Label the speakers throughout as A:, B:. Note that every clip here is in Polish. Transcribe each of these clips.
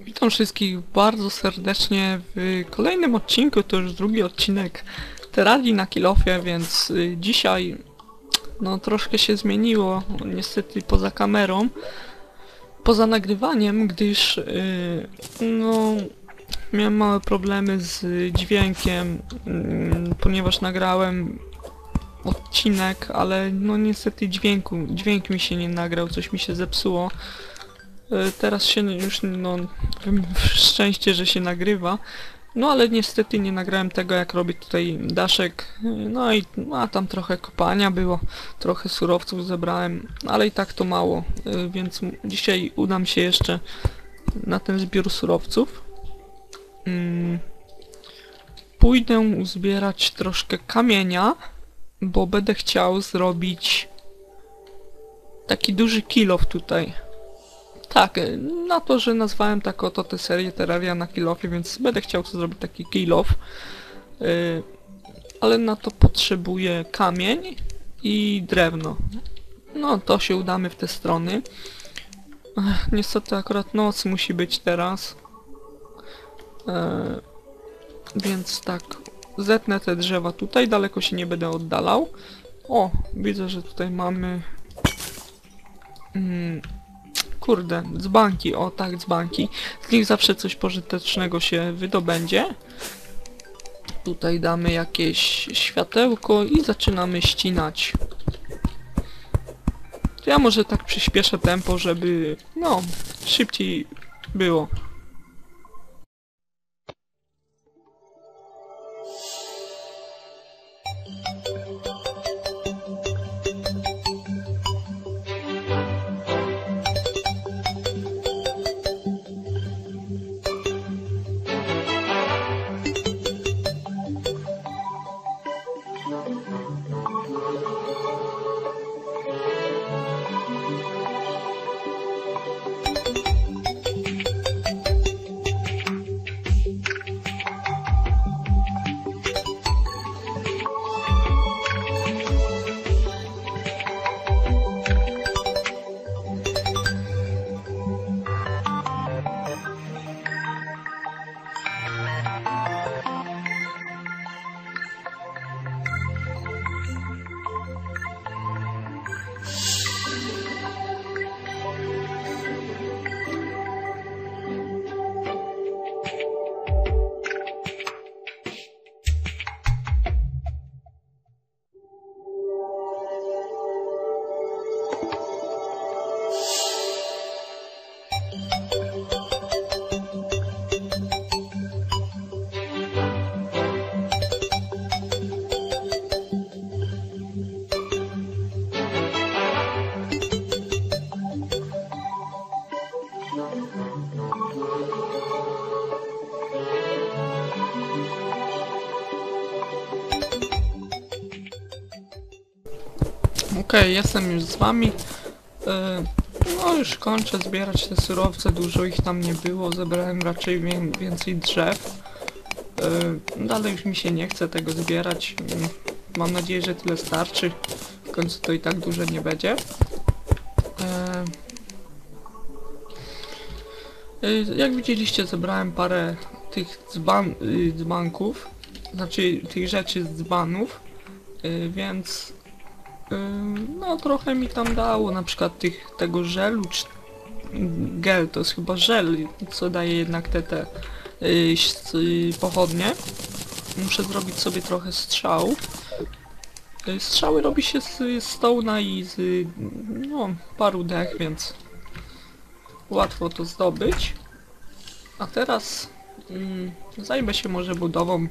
A: Witam wszystkich bardzo serdecznie w kolejnym odcinku, to już drugi odcinek Terrarii na Kilofie, więc y, dzisiaj no troszkę się zmieniło, niestety poza kamerą, poza nagrywaniem, gdyż y, no miałem małe problemy z dźwiękiem, mm, ponieważ nagrałem odcinek, ale no niestety dźwięku, dźwięk mi się nie nagrał, coś mi się zepsuło. E, Teraz się już, no, szczęście, że się nagrywa. No ale niestety nie nagrałem tego, jak robi tutaj Daszek. No i a tam trochę kopania było, trochę surowców zebrałem, ale i tak to mało, e, więc dzisiaj udam się jeszcze na ten zbiór surowców. Mm. Pójdę uzbierać troszkę kamienia, bo będę chciał zrobić taki duży kilof tutaj. Tak, na to, że nazwałem tak oto tę serię Terraria na kilofie, więc będę chciał zrobić taki kilof. Y, ale na to potrzebuję kamień i drewno. No, to się udamy w te strony. Ech, niestety akurat noc musi być teraz. E, więc tak, zetnę te drzewa tutaj, daleko się nie będę oddalał. O, widzę, że tutaj mamy... Mm, Kurde, dzbanki, o tak, dzbanki. Z nich zawsze coś pożytecznego się wydobędzie. Tutaj damy jakieś światełko i zaczynamy ścinać. To ja może tak przyspieszę tempo, żeby, no, szybciej było. Okej, jestem już z wami. E, No już kończę zbierać te surowce, dużo ich tam nie było, zebrałem raczej wię więcej drzew. E, Dalej już mi się nie chce tego zbierać. Mm, Mam nadzieję, że tyle starczy. W końcu to i tak duże nie będzie. E, Jak widzieliście, zebrałem parę tych dzban, y, dzbanków, znaczy tych rzeczy z dzbanów, y, więc No trochę mi tam dało, na przykład tych, tego żelu, czy gel, to jest chyba żel, co daje jednak te, te y, ś- y, pochodnie. Muszę zrobić sobie trochę strzał. Y, Strzały robi się z, stołna i z no, paru dech, więc łatwo to zdobyć. A teraz mm, zajmę się może budową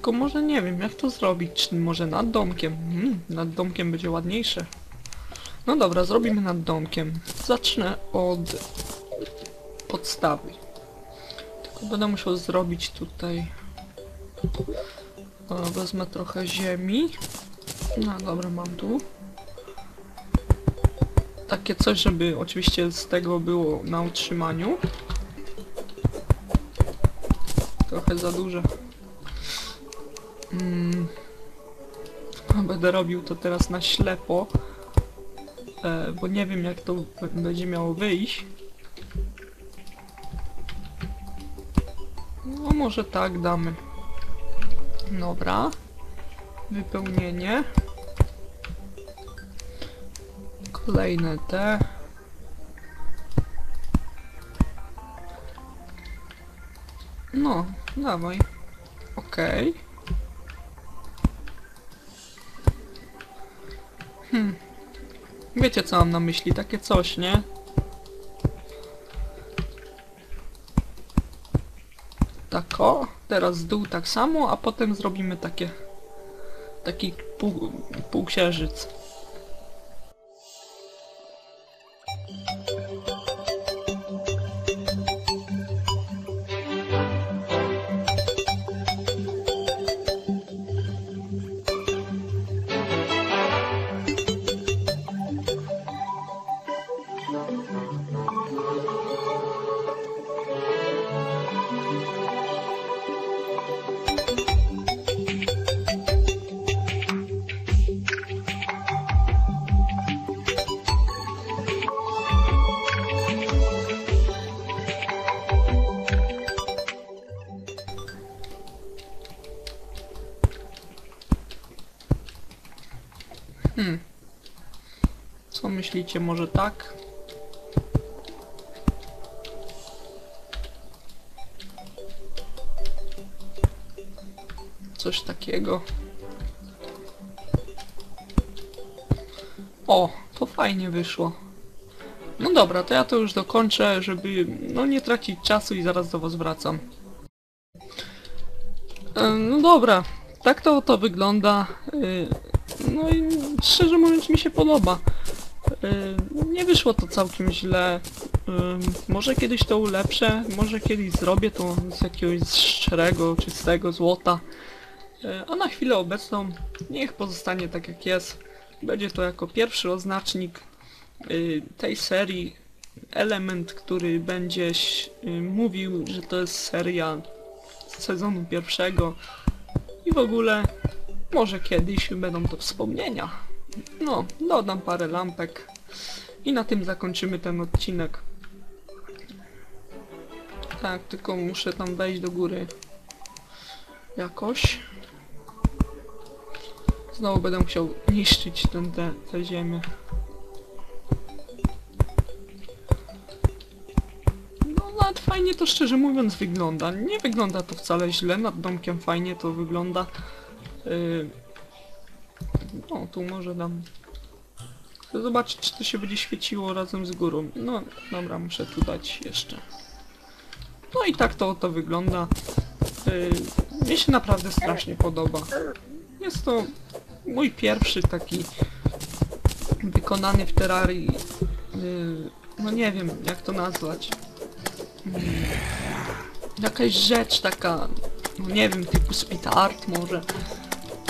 A: tylko może nie wiem, jak to zrobić. Może nad domkiem? Hmm, nad domkiem będzie ładniejsze. No dobra, zrobimy nad domkiem. Zacznę od podstawy. Tylko będę musiał zrobić tutaj... O, wezmę trochę ziemi. No dobra, mam tu. Takie coś, żeby oczywiście z tego było na utrzymaniu. trochę za duże. Mm. Będę robił to teraz na ślepo, e, bo nie wiem jak to będzie miało wyjść. No może tak damy. Dobra. Wypełnienie. Kolejne te. No, dawaj. Okej. Hmm. Wiecie co mam na myśli, takie coś, nie? Tak o, teraz z dół tak samo, a potem zrobimy takie... Taki pół, półksiężyc. Myślicie, może tak? Coś takiego. O, to fajnie wyszło. No dobra, to ja to już dokończę, żeby no nie tracić czasu i zaraz do was wracam. E, No dobra, tak to to wygląda. Y, No i szczerze mówiąc mi się podoba. Y, Nie wyszło to całkiem źle. Y, Może kiedyś to ulepszę, może kiedyś zrobię to z jakiegoś szczerego, czystego złota. Y, A na chwilę obecną niech pozostanie tak jak jest. Będzie to jako pierwszy oznacznik tej serii. Element, który będzie mówił, że to jest seria z sezonu pierwszego. I w ogóle może kiedyś będą to wspomnienia. No, dodam parę lampek i na tym zakończymy ten odcinek. Tak, tylko muszę tam wejść do góry. Jakoś. Znowu będę musiał niszczyć tę te, te ziemię. No nawet fajnie to szczerze mówiąc wygląda. Nie wygląda to wcale źle, nad domkiem fajnie to wygląda. Yy... No, tu może dam... Chcę zobaczyć, czy to się będzie świeciło razem z górą. No, dobra, muszę tu dać jeszcze. No i tak to to wygląda. Yy... Mnie się naprawdę strasznie podoba. Jest to mój pierwszy taki wykonany w Terrarii. Yy... No nie wiem, jak to nazwać. Mm, Jakaś rzecz taka, no nie wiem, typu speed art może.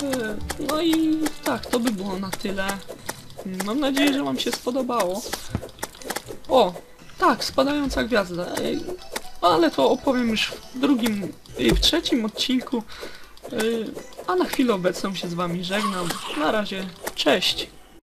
A: E, No i tak, to by było na tyle. Mam nadzieję, że wam się spodobało. O, tak, spadająca gwiazda. Ej, Ale to opowiem już w drugim, i w trzecim odcinku. E, A na chwilę obecną się z wami żegnam. Na razie, cześć.